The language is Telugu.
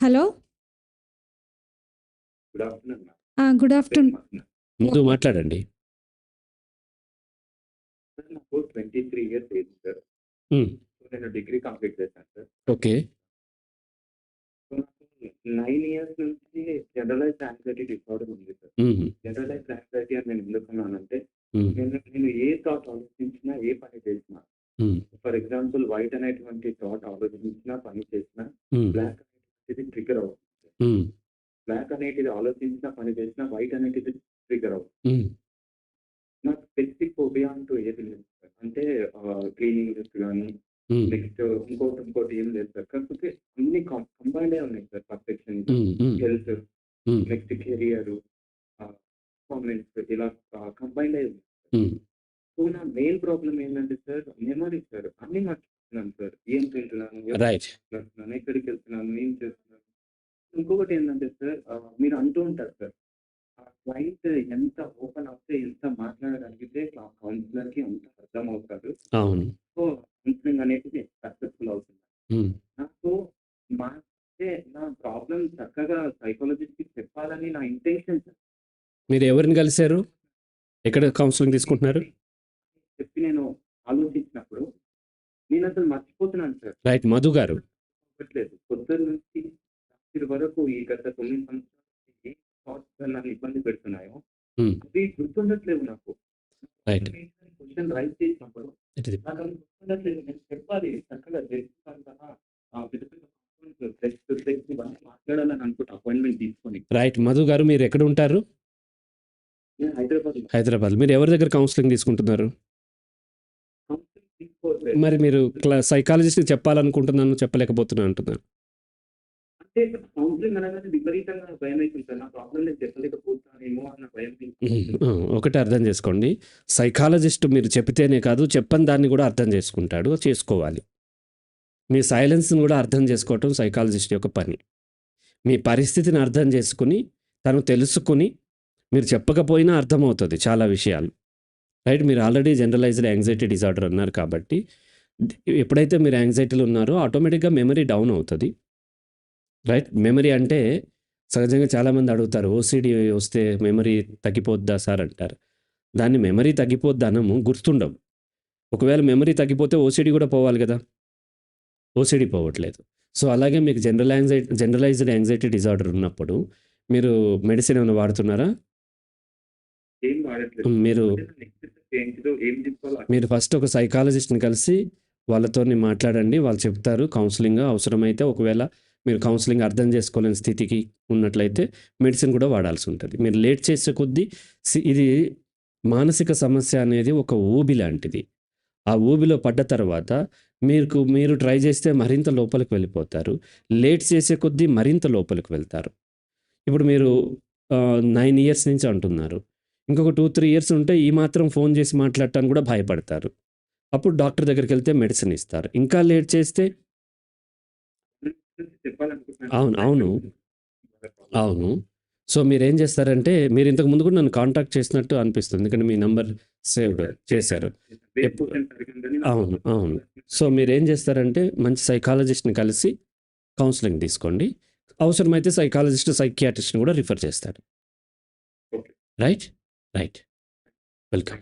హలో? గుడ్ ఆఫ్టర్నూన్ ముందు మాట్లాడండి. సార్ నాకు twenty three years age sir నేను డిగ్రీ కంప్లీట్ చేశాను సార్ ఓకే నైన్ ఇయర్స్ నుంచి జనరలైజ్ యాంగ్జైటీ డిసార్డర్ ఉంది సార్ జనరలైజ్ యాంగ్జైటీ అని నేను ఎందుకున్నానంటే ఉమ్, నేను నేను ఏ థాట్ ఆలోచించినా ఏ పని చేసినా ఫర్ ఎగ్జాంపుల్ వైట్ అనేటువంటి థాట్ ఆలోచించినా పని చేసినా బ్లాక్ అనేటిది ట్రిగర్ అవుతుంది ఉమ్, బ్లాక్ అనేటిది ఆలోచించినా పని చేసినా వైట్ అనేటిది ట్రిగర్ అవుతుంది ఉమ్, నాకు స్పెసిఫిక్ ఫోబియా అంటూ ఏది లేదు అంటే క్లీనింగ్ కానీ ఉమ్, నెక్స్ట్ ఇంకోటి ఇంకోటి ఏం లేదు సార్ కాకపోతే అన్ని కంబైండ్ ఉన్నాయి sir perfection health next career performance ఇలా కంబైండ్ అయి ఉంది ఉమ్, సో నా మెయిన్ ప్రాబ్లం ఏంటంటే సార్ మెమరీ సార్ అన్ని మర్చిపోతున్నాను సార్ ఏం తింటున్నాను ఎక్కడికి వెళ్తున్నాను ఏం చేస్తున్నాను ఇంకొకటి ఏంటంటే సార్ మీరు అంటూ ఉంటారు సార్ క్లయింట్ ఎంత ఓపెన్ అవుతే ఎంత మాట్లాడగలిగితే కౌన్సిలర్కి అంత అర్థం అవుతారు. అవును. సో కౌన్సిలింగ్ అనేది సక్సెస్ఫుల్ అవుతుంది ఉమ్, నాకు మా అంటే నా ప్రాబ్లం చక్కగా సైకాలజిస్ట్కి చెప్పాలని నా ఇంటెన్షన్ మీరు ఎవరిని కలిశారు? ఎక్కడ కౌన్సిలింగ్ తీసుకుంటున్నారు? చెప్పి నేను ఆలోచించినప్పుడు నేను అసలు మర్చిపోతున్నాను సార్. రైట్ మధు గారు. అవ్వట్లేదు. పొద్దున్న నుంచి రాత్రి వరకు ఈ గత తొమ్మిది సంవత్సరాలు ఏ థాట్స్ నన్ను ఇబ్బంది పెడుతున్నాయో. అవి గుర్తుండట్లేవు నాకు. క్వశ్చన్ రైట్ చేసినప్పుడు ఇది నాకు అవి గుర్తుండట్లేదు. నేను చెప్పాలి చక్కగా కదా. పెద్ద పెద్ద మాట్లాడాలని అనుకుంటా అపాయింట్మెంట్ తీసుకొని. రైట్ మధు గారు మీరు ఎక్కడ ఉంటారు? హైదరాబాద్ హైదరాబాద్. మీరు ఎవరి దగ్గర కౌన్సిలింగ్ తీసుకుంటున్నారు? మరి మీరు క్లా సైకాలజిస్ట్ చెప్పాలనుకుంటున్నాను చెప్పలేకపోతున్నాను అంటున్నారు అంటే కౌన్సిలింగ్ అనగానే విపరీతంగా భయం అవుతుంది సార్. నా ప్రాబ్లం నేను చెప్పలేకపోతానేమో అన్న భయం ఒకటి అర్థం చేసుకోండి. సైకాలజిస్ట్ మీరు చెప్తేనే కాదు చెప్పని దాన్ని కూడా అర్థం చేసుకుంటాడు చేసుకోవాలి. మీ సైలెన్స్ని కూడా అర్థం చేసుకోవటం సైకాలజిస్ట్ యొక్క పని. మీ పరిస్థితిని అర్థం చేసుకుని తను తెలుసుకుని మీరు చెప్పకపోయినా అర్థమవుతుంది చాలా విషయాలు. రైట్ మీరు ఆల్రెడీ జనరలైజ్డ్ యాంగ్జైటీ డిజార్డర్ అన్నారు కాబట్టి ఎప్పుడైతే మీరు యాంగ్జైటీలు ఉన్నారో ఆటోమేటిక్గా మెమరీ డౌన్ అవుతుంది. రైట్? మెమరీ అంటే సహజంగా చాలామంది అడుగుతారు ఓసిడి వస్తే మెమరీ తగ్గిపోద్దా సార్ అంటారు. దాన్ని మెమరీ తగ్గిపోద్ది అనము గుర్తుండవు. ఒకవేళ మెమరీ తగ్గిపోతే ఓసిడి కూడా పోవాలి కదా? ఓసిడి పోవట్లేదు. సో అలాగే మీకు general anxiety generalized anxiety disorder ఉన్నప్పుడు మీరు మెడిసిన్ ఏమైనా వాడుతున్నారా? మీరు మీరు ఫస్ట్ ఒక సైకాలజిస్ట్ని కలిసి వాళ్ళతో మాట్లాడండి. వాళ్ళు చెప్తారు కౌన్సిలింగ్ అవసరమైతే ఒకవేళ మీరు కౌన్సిలింగ్ అర్థం చేసుకోలేని స్థితికి ఉన్నట్లయితే మెడిసిన్ కూడా వాడాల్సి ఉంటుంది. మీరు లేట్ చేసే కొద్దీ సి- ఇది మానసిక సమస్య అనేది ఒక ఊబి లాంటిది. ఆ ఊబిలో పడ్డ తర్వాత మీకు మీరు ట్రై చేస్తే మరింత లోపలికి వెళ్ళిపోతారు. లేట్ చేసే కొద్దీ మరింత లోపలికి వెళ్తారు. ఇప్పుడు మీరు నైన్ ఇయర్స్ నుంచి అంటున్నారు. ఇంకొక టూ త్రీ ఇయర్స్ ఉంటే ఈ మాత్రం ఫోన్ చేసి మాట్లాడటానికి కూడా భయపడతారు. అప్పుడు డాక్టర్ దగ్గరికి వెళ్తే మెడిసిన్ ఇస్తారు. ఇంకా లేట్ చేస్తే అవును, అవును. అవును. సో మీరు ఏం చేస్తారంటే మీరు ఇంతకు ముందు కూడా నన్ను కాంటాక్ట్ చేసినట్టు అనిపిస్తుంది. ఎందుకంటే మీ నంబర్ సేవ్ చేశారు. అవును, అవును. సో మీరు ఏం చేస్తారంటే మంచి సైకాలజిస్ట్ని కలిసి కౌన్సిలింగ్ తీసుకోండి. అవసరమైతే సైకాలజిస్ట్ సైకియాట్రిస్ట్ని కూడా రిఫర్ చేస్తారు. రైట్? రైట్. వెల్కమ్.